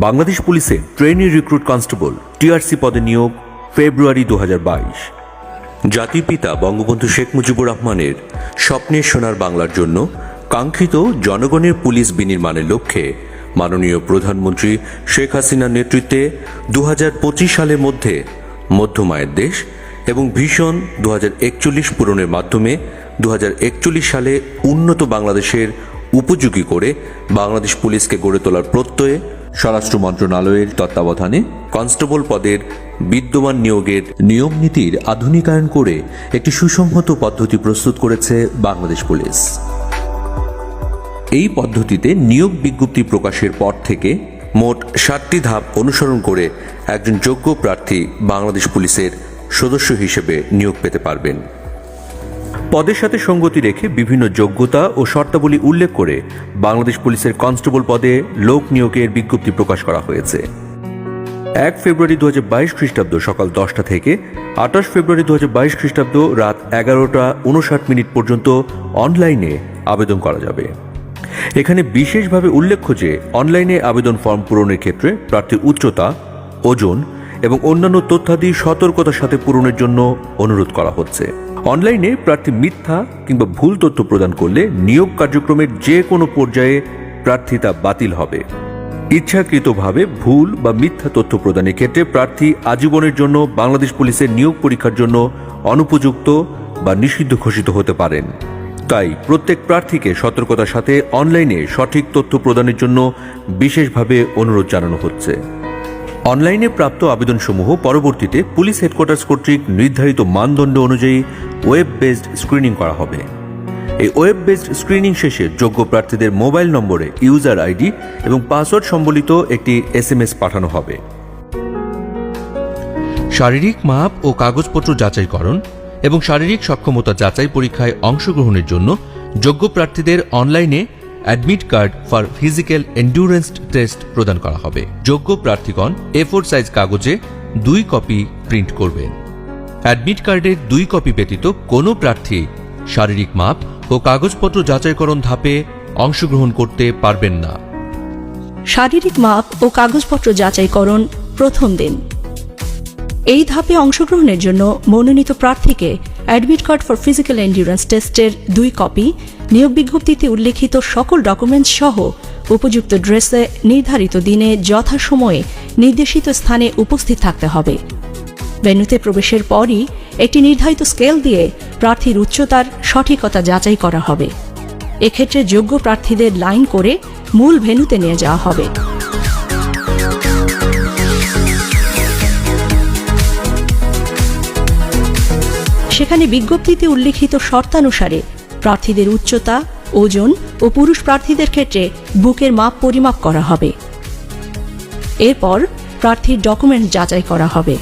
বাংলাদেশ পুলিশে trainee recruit constable TRC পদে নিয়োগ ফেব্রুয়ারি দু জাতির পিতা বঙ্গবন্ধু শেখ মুজিবুর রহমানের স্বপ্নের সোনার বাংলার জন্য কাঙ্ক্ষিত জনগণের পুলিশ বিনির্মাণের লক্ষ্যে মাননীয় প্রধানমন্ত্রী শেখ হাসিনার নেতৃত্বে দু হাজার পঁচিশ সালের মধ্যে মধ্যমায়ের দেশ এবং ভীষণ দু হাজার একচল্লিশ পূরণের মাধ্যমে দু হাজার একচল্লিশ সালে উন্নত বাংলাদেশের উপযোগী করে বাংলাদেশ পুলিশকে গড়ে তোলার প্রত্যয়ে স্বরাষ্ট্র মন্ত্রণালয়ের তত্ত্বাবধানে কনস্টেবল পদের বিদ্যমান নিয়োগের নিয়ম নীতির আধুনিকায়ন করে একটি সুসংহত পদ্ধতি প্রস্তুত করেছে বাংলাদেশ পুলিশ। এই পদ্ধতিতে নিয়োগ বিজ্ঞপ্তি প্রকাশের পর থেকে মোট সাতটি ধাপ অনুসরণ করে একজন যোগ্য প্রার্থী বাংলাদেশ পুলিশের সদস্য হিসেবে নিয়োগ পেতে পারবেন। পদের সাথে সঙ্গতি রেখে বিভিন্ন যোগ্যতা ও শর্তাবলী উল্লেখ করে বাংলাদেশ পুলিশের কনস্টেবল পদে লোক নিয়োগের বিজ্ঞপ্তি প্রকাশ করা হয়েছে। এক ফেব্রুয়ারি দু বাইশ খ্রিস্টাব্দ সকাল দশটা থেকে আঠাশ ফেব্রুয়ারি দু বাইশ খ্রিস্টাব্দ রাত এগারোটা উনষাট মিনিট পর্যন্ত অনলাইনে আবেদন করা যাবে। এখানে বিশেষভাবে উল্লেখ্য যে অনলাইনে আবেদন ফর্ম পূরণের ক্ষেত্রে প্রার্থীর উচ্চতা, ওজন এবং অন্যান্য তথ্যাদি সতর্কতার সাথে পূরণের জন্য অনুরোধ করা হচ্ছে। অনলাইনে প্রার্থী মিথ্যা কিংবা ভুল তথ্য প্রদান করলে নিয়োগ কার্যক্রমের যে কোনো পর্যায়ে প্রার্থী তা বাতিল হবে। ইচ্ছাকৃতভাবে ভুল বা মিথ্যা তথ্য প্রদানের ক্ষেত্রে প্রার্থী আজীবনের জন্য বাংলাদেশ পুলিশের নিয়োগ পরীক্ষার জন্য অনুপযুক্ত বা নিষিদ্ধ ঘোষিত হতে পারেন। তাই প্রত্যেক প্রার্থীকে সতর্কতার সাথে অনলাইনে সঠিক তথ্য প্রদানের জন্য বিশেষভাবে অনুরোধ জানানো হচ্ছে। অনলাইনে প্রাপ্ত আবেদনসমূহ পরবর্তীতে পুলিশ হেডকোয়ার্টার্স কর্তৃক নির্ধারিত মানদণ্ড অনুযায়ী ওয়েব বেসড স্ক্রিনিং করা হবে। এই ওয়েব বেসড স্ক্রিনিং শেষে যোগ্য প্রার্থীদের মোবাইল নম্বরে ইউজার আইডি এবং পাসওয়ার্ড সম্বলিত একটি এসএমএস পাঠানো হবে। শারীরিক মাপ ও কাগজপত্র যাচাইকরণ এবং শারীরিক সক্ষমতা যাচাই পরীক্ষায় অংশগ্রহণের জন্য যোগ্য প্রার্থীদের অনলাইনে admit card for physical endurance test প্রদান করা হবে। যোগ্য প্রার্থীগণ এ ফোর সাইজ কাগজে দুই কপি প্রিন্ট করবেন। অ্যাডমিট কার্ডের দুই কপি ব্যতীত কোনো প্রার্থী শারীরিক মাপ ও কাগজপত্র যাচাইকরণ ধাপে অংশগ্রহণ করতে পারবেন না। শারীরিক মাপ ও কাগজপত্র যাচাইকরণ প্রথম দিন। এই ধাপে অংশগ্রহণের জন্য মনোনীত প্রার্থীকে admit card for physical endurance টেস্টের দুই কপি। নিয়োগ বিজ্ঞপ্তিতে উল্লেখিত সকল ডকুমেন্টস সহ উপযুক্ত ড্রেসে নির্ধারিত দিনে যথাসময়ে নির্দেশিত স্থানে উপস্থিত থাকতে হবে। ভেন্যুতে প্রবেশের পরই একটি নির্ধারিত স্কেল দিয়ে প্রার্থীর উচ্চতার সঠিকতা যাচাই করা হবে। এক্ষেত্রে যোগ্য প্রার্থীদের লাইন করে মূল ভেন্যুতে নিয়ে যাওয়া হবে। সেখানে বিজ্ঞপ্তিতে উল্লেখিত শর্তানুসারে প্রার্থীদের উচ্চতা, ওজন ও পুরুষ প্রার্থীদের ক্ষেত্রে বুকের মাপ পরিমাপ করা হবে। এরপর প্রার্থীর ডকুমেন্ট যাচাই করা হবে।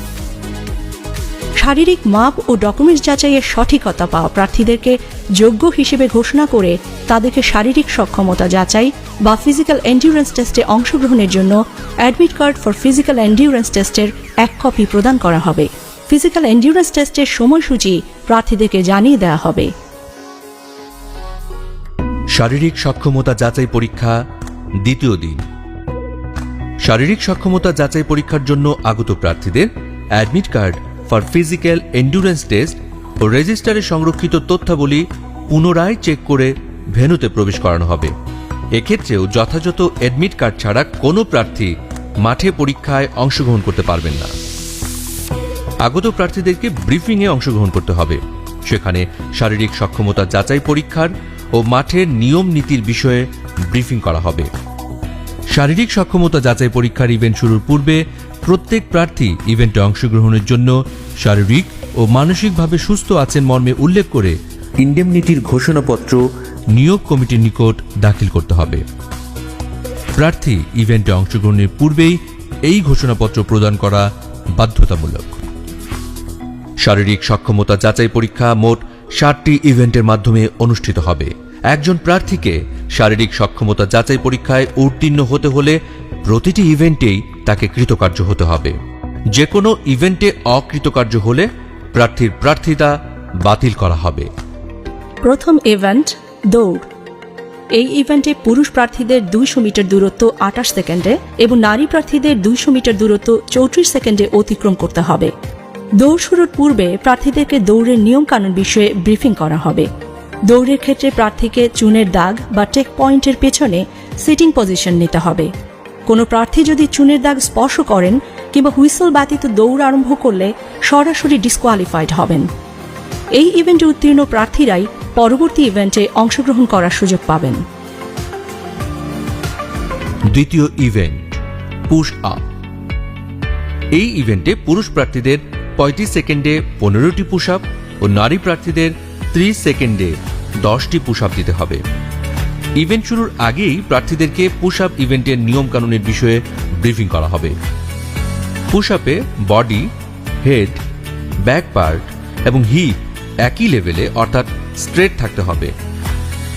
শারীরিক মাপ ও ডকুমেন্টস যাচাইয়ের সঠিকতা পাওয়া প্রার্থীদেরকে যোগ্য হিসেবে ঘোষণা করে তাদেরকে শারীরিক সক্ষমতা যাচাই বা ফিজিক্যাল এন্ডিউরেন্স টেস্টে অংশগ্রহণের জন্য admit card for physical endurance টেস্টের এক কপি প্রদান করা হবে। ফিজিক্যাল এন্ডিউরেন্স টেস্টের সময়সূচি প্রার্থীদেরকে জানিয়ে দেওয়া হবে। শারীরিক সক্ষমতা যাচাই পরীক্ষা, দ্বিতীয় দিন। শারীরিক সক্ষমতা যাচাই পরীক্ষার জন্য আগত প্রার্থীদের admit card for physical endurance test ও রেজিস্টারে সংরক্ষিত তথ্যাবলী পুনরায় চেক করে ভেন্যুতে প্রবেশ করানো হবে। এক্ষেত্রেও যথাযথ অ্যাডমিট কার্ড ছাড়া কোনো প্রার্থী মাঠে পরীক্ষায় অংশগ্রহণ করতে পারবেন না। আগত প্রার্থীদেরকে ব্রিফিংয়ে অংশগ্রহণ করতে হবে। সেখানে শারীরিক সক্ষমতা যাচাই পরীক্ষার ও মাঠের নিয়ম নীতির বিষয়ে ব্রিফিং করা হবে। শারীরিক সক্ষমতা যাচাই পরীক্ষার ইভেন্ট শুরুর পূর্বে প্রত্যেক প্রার্থী ইভেন্টে অংশগ্রহণের জন্য শারীরিক ও মানসিকভাবে সুস্থ আছেন মর্মে উল্লেখ করে ইন্ডেমনিটির ঘোষণাপত্র নিয়োগ কমিটির নিকট দাখিল করতে হবে। প্রার্থী ইভেন্টে অংশগ্রহণের পূর্বেই এই ঘোষণাপত্র প্রদান করা বাধ্যতামূলক। শারীরিক সক্ষমতা যাচাই পরীক্ষা মোট ষাটটি ইভেন্টের মাধ্যমে অনুষ্ঠিত হবে। একজন প্রার্থীকে শারীরিক সক্ষমতা যাচাই পরীক্ষায় উত্তীর্ণ হতে হলে প্রতিটি ইভেন্টেই তাকে কৃতকার্য হতে হবে। যে কোনো ইভেন্টে অকৃতকার্য হলে প্রার্থীর প্রার্থিতা বাতিল করা হবে। প্রথম ইভেন্ট, দৌড়। এই ইভেন্টে পুরুষ প্রার্থীদের দুইশো মিটার দূরত্ব আটাশ সেকেন্ডে এবং নারী প্রার্থীদের দুইশো মিটার দূরত্ব চৌত্রিশ সেকেন্ডে অতিক্রম করতে হবে। দৌড় শুরুর পূর্বে প্রার্থীদেরকে দৌড়ের নিয়মকানুন বিষয়ে ব্রিফিং করা হবে। দৌড়ের ক্ষেত্রে প্রার্থীকে চুনের দাগ বা টেক পয়েন্টের পেছনে সিটিং পজিশন নিতে হবে। কোনো প্রার্থী যদি চুনের দাগ স্পর্শ করেন কিংবা হুইসল ব্যতীত দৌড় আরম্ভ করলে সরাসরি ডিসকোয়ালিফাইড হবেন। এই ইভেন্টে উত্তীর্ণ প্রার্থীরাই পরবর্তী ইভেন্টে অংশগ্রহণ করার সুযোগ পাবেন। দ্বিতীয় ইভেন্ট পুশ আপ এই ইভেন্টে পুরুষ প্রার্থীদের পঁয়ত্রিশ সেকেন্ডে পনেরোটি পুশ আপ ও নারী প্রার্থীদের ত্রিশ সেকেন্ডে দশটি পুশ আপ দিতে হবে। ইভেন্ট শুরুর আগেই প্রার্থীদেরকে পুশ আপ ইভেন্টের নিয়মকানুনের বিষয়ে ব্রিফিং করা হবে। পুশ আপে বডি, হেড, ব্যাক পার্ট এবং হিপ একই লেভেলে অর্থাৎ স্ট্রেট থাকতে হবে।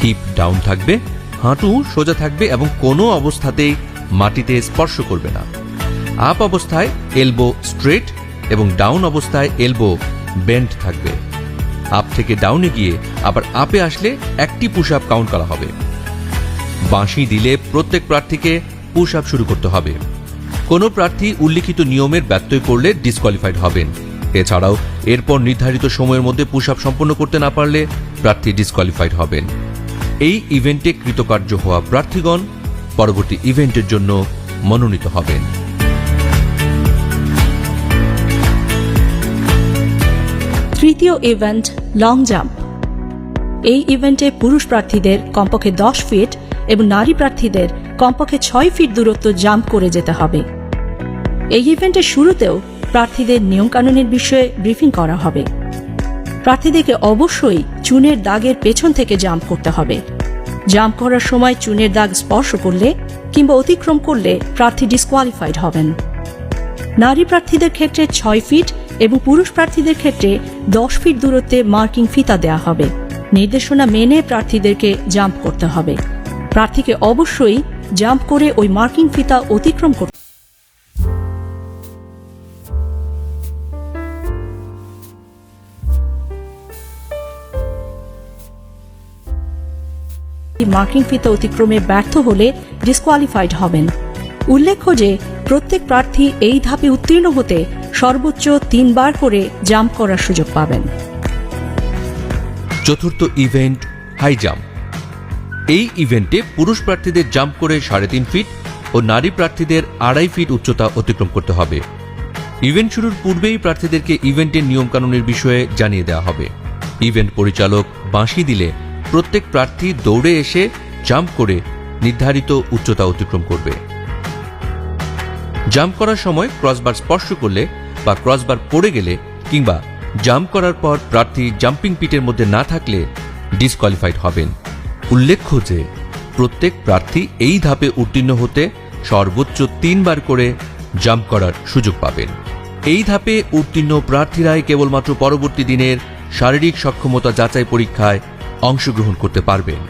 হিপ ডাউন থাকবে, হাঁটু সোজা থাকবে এবং কোনো অবস্থাতেই মাটিতে স্পর্শ করবে না। আপ অবস্থায় এলবো স্ট্রেট এবং ডাউন অবস্থায় এলবো বেন্ড থাকবে। আপ থেকে ডাউনে গিয়ে আবার আপে আসলে একটি পুশ আপ কাউন্ট করা হবে। বাঁশি দিলে প্রত্যেক প্রার্থীকে পুশ আপ শুরু করতে হবে। কোনো প্রার্থী উল্লিখিত নিয়মের ব্যত্যয় করলে ডিসকোয়ালিফাইড হবেন। এছাড়াও এরপর নির্ধারিত সময়ের মধ্যে পুশ আপ সম্পন্ন করতে না পারলে প্রার্থী ডিসকোয়ালিফাইড হবেন। এই ইভেন্টে কৃতকার্য হওয়া প্রার্থীগণ পরবর্তী ইভেন্টের জন্য মনোনীত হবেন। তৃতীয় ইভেন্ট লং জাম্প এই ইভেন্টে পুরুষ প্রার্থীদের কমপক্ষে দশ ফিট এবং নারী প্রার্থীদের কমপক্ষে ছয় ফিট দূরত্ব জাম্প করে যেতে হবে। এই ইভেন্টের শুরুতেও প্রার্থীদের নিয়মকানুনের বিষয়ে ব্রিফিং করা হবে। প্রার্থীদেরকে অবশ্যই চুনের দাগের পেছন থেকে জাম্প করতে হবে। জাম্প করার সময় চুনের দাগ স্পর্শ করলে কিংবা অতিক্রম করলে প্রার্থী ডিসকোয়ালিফাইড হবেন। নারী প্রার্থীদের ক্ষেত্রে ছয় ফিট এবং পুরুষ প্রার্থীদের ক্ষেত্রে দশ ফিট দূরত্বে মার্কিং ফিতা দেওয়া হবে। নির্দেশনা মেনে প্রার্থীদেরকে জাম্প করতে হবে। প্রার্থীকে অবশ্যই জাম্প করে ওই মার্কিং ফিতা অতিক্রম করতে মার্কিং ফিতা অতিক্রমে ব্যর্থ হলে ডিসকোয়ালিফাইড হবেন। উল্লেখ্য যে প্রত্যেক প্রার্থী এই ধাপে উত্তীর্ণ হতে সর্বোচ্চ তিনবার করে জাম্প করার সুযোগ পাবেন। চতুর্থ ইভেন্ট হাই জাম্প এই ইভেন্টে পুরুষ প্রার্থীদের জাম্প করে সাড়ে তিন ফিট ও নারী প্রার্থীদের আড়াই ফিট উচ্চতা অতিক্রম করতে হবে। ইভেন্ট শুরুর পূর্বেই প্রার্থীদেরকে ইভেন্টের নিয়মকানুনের বিষয়ে জানিয়ে দেওয়া হবে। ইভেন্ট পরিচালক বাঁশি দিলে প্রত্যেক প্রার্থী দৌড়ে এসে জাম্প করে নির্ধারিত উচ্চতা অতিক্রম করবে। জাম্প করার সময় ক্রসবার স্পর্শ করলে বা ক্রসবার পড়ে গেলে কিংবা জাম্প করার পর প্রার্থী জাম্পিং পিটের মধ্যে না থাকলে ডিসকোয়ালিফাইড হবেন। উল্লেখ্য যে, প্রত্যেক প্রার্থী এই ধাপে উত্তীর্ণ হতে সর্বোচ্চ তিনবার করে জাম্প করার সুযোগ পাবেন। এই ধাপে উত্তীর্ণ প্রার্থীরাই কেবলমাত্র পরবর্তী দিনের শারীরিক সক্ষমতা যাচাই পরীক্ষায় অংশগ্রহণ করতে পারবেন।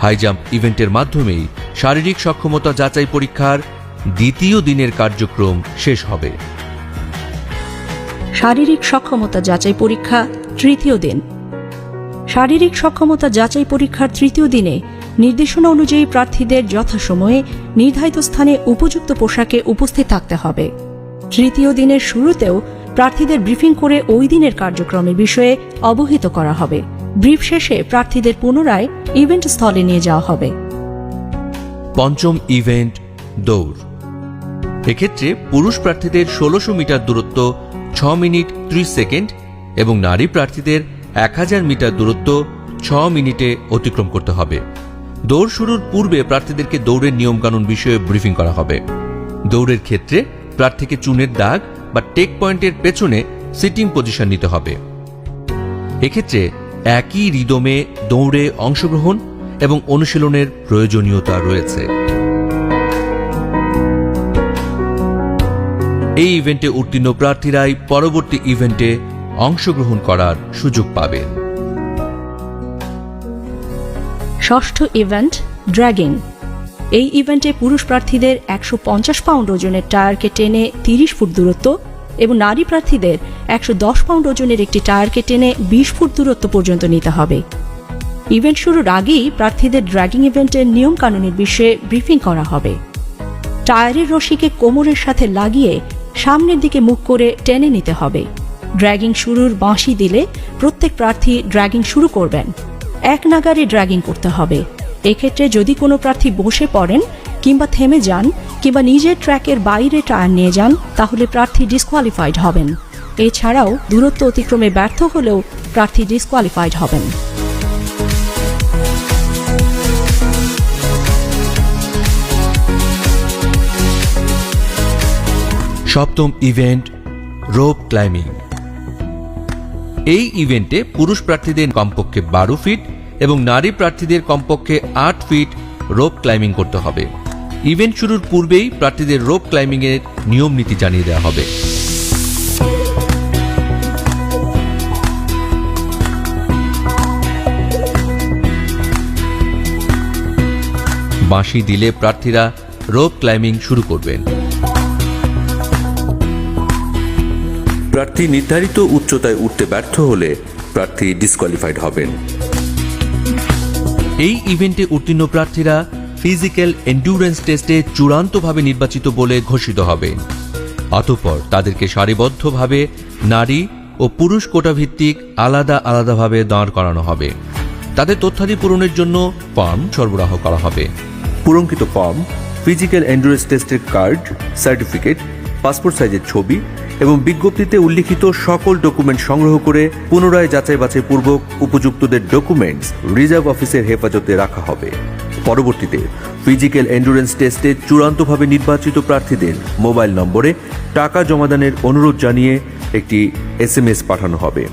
হাই জাম্প ইভেন্টের মাধ্যমেই শারীরিক সক্ষমতা যাচাই পরীক্ষার দ্বিতীয় দিনের কার্যক্রম শেষ হবে। শারীরিক সক্ষমতা যাচাই পরীক্ষা, তৃতীয় দিন। শারীরিক সক্ষমতা যাচাই পরীক্ষার তৃতীয় দিনে নির্দেশনা অনুযায়ী প্রার্থীদের যথাসময়ে নির্ধারিত স্থানে উপযুক্ত পোশাকে উপস্থিত থাকতে হবে। তৃতীয় দিনের শুরুতেও প্রার্থীদের ব্রিফিং করে ওই দিনের কার্যক্রমের বিষয়ে অবহিত করা হবে। ব্রিফ শেষে প্রার্থীদের পুনরায় ইভেন্ট স্থলে নিয়ে যাওয়া হবে। পঞ্চম ইভেন্ট, দৌড়। এক্ষেত্রে পুরুষ প্রার্থীদের ষোলোশো মিটার দূরত্ব ছ মিনিট ত্রিশ সেকেন্ড এবং নারী প্রার্থীদের এক হাজার মিটার দূরত্ব ছ মিনিটে অতিক্রম করতে হবে। দৌড় শুরুর পূর্বে প্রার্থীদেরকে দৌড়ের নিয়মকানুন বিষয়ে ব্রিফিং করা হবে। দৌড়ের ক্ষেত্রে প্রার্থীকে চুনের দাগ বা টেক পয়েন্টের পেছনে সিটিং পজিশন নিতে হবে। এক্ষেত্রে একই রিদমে দৌড়ে অংশগ্রহণ এবং অনুশীলনের প্রয়োজনীয়তা রয়েছে। এই ইভেন্টে উত্তীর্ণ প্রার্থীরাই পরবর্তী ইভেন্টে অংশগ্রহণ করার সুযোগ পাবেন। ষষ্ঠ ইভেন্ট ড্র্যাগিং এই ইভেন্টে পুরুষ প্রার্থীদের একশো পঞ্চাশ পাউন্ড ওজনের টায়ারকে টেনে তিরিশ ফুট দূরত্ব এবং নারী প্রার্থীদের একশো দশ পাউন্ড ওজনের একটি টায়ারকে টেনে বিশ ফুট দূরত্ব পর্যন্ত নিতে হবে। ইভেন্ট শুরুর আগেই প্রার্থীদের ড্র্যাগিং ইভেন্টের নিয়মকানুনের বিষয়ে ব্রিফিং করা হবে। টায়ারের রশিকে কোমরের সাথে লাগিয়ে সামনের দিকে মুখ করে টেনে নিতে হবে। ড্র্যাগিং শুরুর বাঁশি দিলে প্রত্যেক প্রার্থী ড্র্যাগিং শুরু করবেন। এক নাগারে ড্র্যাগিং করতে হবে। এক্ষেত্রে যদি কোনো প্রার্থী বসে পড়েন কিংবা থেমে যান কিংবা নিজের ট্র্যাকের বাইরে টায়ার নিয়ে যান, তাহলে প্রার্থী ডিসকোয়ালিফাইড হবেন। এছাড়াও দূরত্ব অতিক্রমে ব্যর্থ হলেও প্রার্থী ডিসকোয়ালিফাইড হবেন। সপ্তম ইভেন্ট রোপ ক্লাইম্বিং এই ইভেন্টে পুরুষ প্রার্থীদের কমপক্ষে বারো ফিট এবং নারী প্রার্থীদের কমপক্ষে আট ফিট রোপ ক্লাইম্বিং করতে হবে। ইভেন্ট শুরুর পূর্বেই প্রার্থীদের রোপ ক্লাইম্বিং এর নিয়ম নীতি জানিয়ে দেওয়া হবে। বাঁশি দিলে প্রার্থীরা রোপ ক্লাইম্বিং শুরু করবেন। প্রার্থী নির্ধারিত উচ্চতায় উঠতে ব্যর্থ হলে প্রার্থী ডিসকোয়ালিফাইড হবেন। এই ইভেন্টে উত্তীর্ণ প্রার্থীরা ফিজিক্যাল এন্ডুরেন্স টেস্টে চূড়ান্তভাবে নির্বাচিত বলে ঘোষিত হবে। অতঃপর তাদেরকে সারিবদ্ধভাবে নারী ও পুরুষ কোটা ভিত্তিক আলাদা আলাদাভাবে দাঁড় করানো হবে। তাদের তথ্যাদি পূরণের জন্য ফর্ম সরবরাহ করা হবে। পুরঙ্কিত ফর্ম ফিজিক্যাল এন্ডুরেন্স টেস্টের কার্ড সার্টিফিকেট পাসপোর্ট সাইজের ছবি এবং বিজ্ঞপ্তিতে উল্লিখিত সকল ডকুমেন্ট সংগ্রহ করে পুনরায় যাচাই বাছাই পূর্বক উপযুক্তদের ডকুমেন্টস রিজার্ভ অফিসের হেফাজতে রাখা হবে। পরবর্তীতে ফিজিক্যাল এন্ডুরেন্স টেস্টে চূড়ান্তভাবে নির্বাচিত প্রার্থীদের মোবাইল নম্বরে টাকা জমাদানের অনুরোধ জানিয়ে একটি এসএমএস পাঠানো হবে।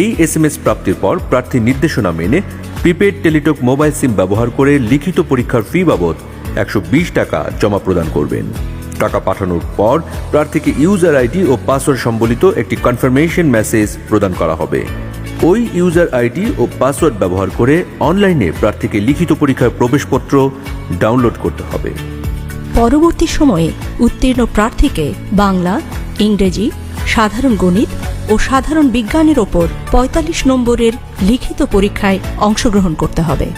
এই এসএমএস প্রাপ্তির পর প্রার্থীর নির্দেশনা মেনে প্রিপেড টেলিটক মোবাইল সিম ব্যবহার করে লিখিত পরীক্ষার ফি বাবদ একশো বিশ টাকা জমা প্রদান করবেন। টাকা পাঠানোর পর প্রার্থীকে ইউজার আইডি ও পাসওয়ার্ড সম্বলিত একটি কনফার্মেশন মেসেজ প্রদান করা হবে। ওই ইউজার আইডি ও পাসওয়ার্ড ব্যবহার করে অনলাইনে প্রার্থীকে লিখিত পরীক্ষার প্রবেশপত্র ডাউনলোড করতে হবে। পরবর্তী সময়ে উত্তীর্ণ প্রার্থীকে বাংলা, ইংরেজি, সাধারণ গণিত ও সাধারণ বিজ্ঞানের ওপর ৪৫ নম্বরের লিখিত পরীক্ষায় অংশগ্রহণ করতে হবে।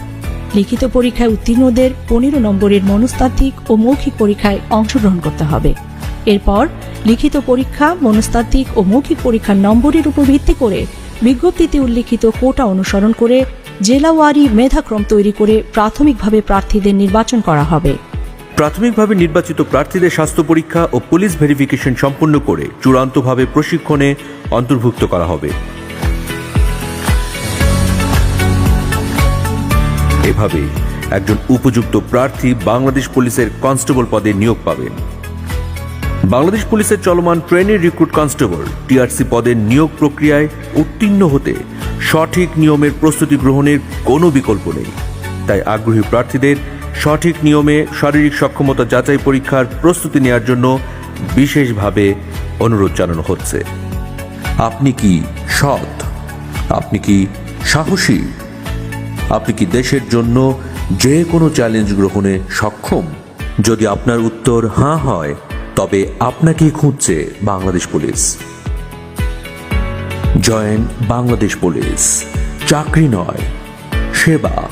লিখিত পরীক্ষায় উত্তীর্ণদের পনেরো নম্বরের মনস্তাত্ত্বিক ও মৌখিক পরীক্ষায় অংশগ্রহণ করতে হবে। এরপর লিখিত পরীক্ষা, মনস্তাত্ত্বিক ও মৌখিক পরীক্ষার নম্বরের উপর ভিত্তি করে বিজ্ঞপ্তিতে উল্লিখিত কোটা অনুসরণ করে জেলাওয়ারি মেধাক্রম তৈরি করে প্রাথমিকভাবে প্রার্থীদের নির্বাচন করা হবে। প্রাথমিকভাবে নির্বাচিত প্রার্থীদের স্বাস্থ্য পরীক্ষা ও পুলিশ ভেরিফিকেশন সম্পন্ন করে চূড়ান্তভাবে প্রশিক্ষণে অন্তর্ভুক্ত করা হবে। এভাবে একজন উপযুক্ত প্রার্থী বাংলাদেশ পুলিশের কনস্টেবল পদে নিয়োগ পাবেন। বাংলাদেশ পুলিশের চলমান ট্রেনের রিক্রুট কনস্টেবল টিআরসি পদের নিয়োগ প্রক্রিয়ায় উত্তীর্ণ হতে সঠিক নিয়মের প্রস্তুতি গ্রহণের কোনো বিকল্প নেই। তাই আগ্রহী প্রার্থীদের সঠিক নিয়মে শারীরিক সক্ষমতা যাচাই পরীক্ষার প্রস্তুতি নেওয়ার জন্য বিশেষভাবে অনুরোধ জানানো হচ্ছে। আপনি কি সৎ? আপনি কি সাহসী? আপনি কি দেশের জন্য যে কোনো চ্যালেঞ্জ গ্রহণে সক্ষম? যদি আপনার উত্তর হাঁ হয়, তবে আপনাকেই খুঁজছে Bangladesh police. Join Bangladesh police. চাকরি নয়, সেবা।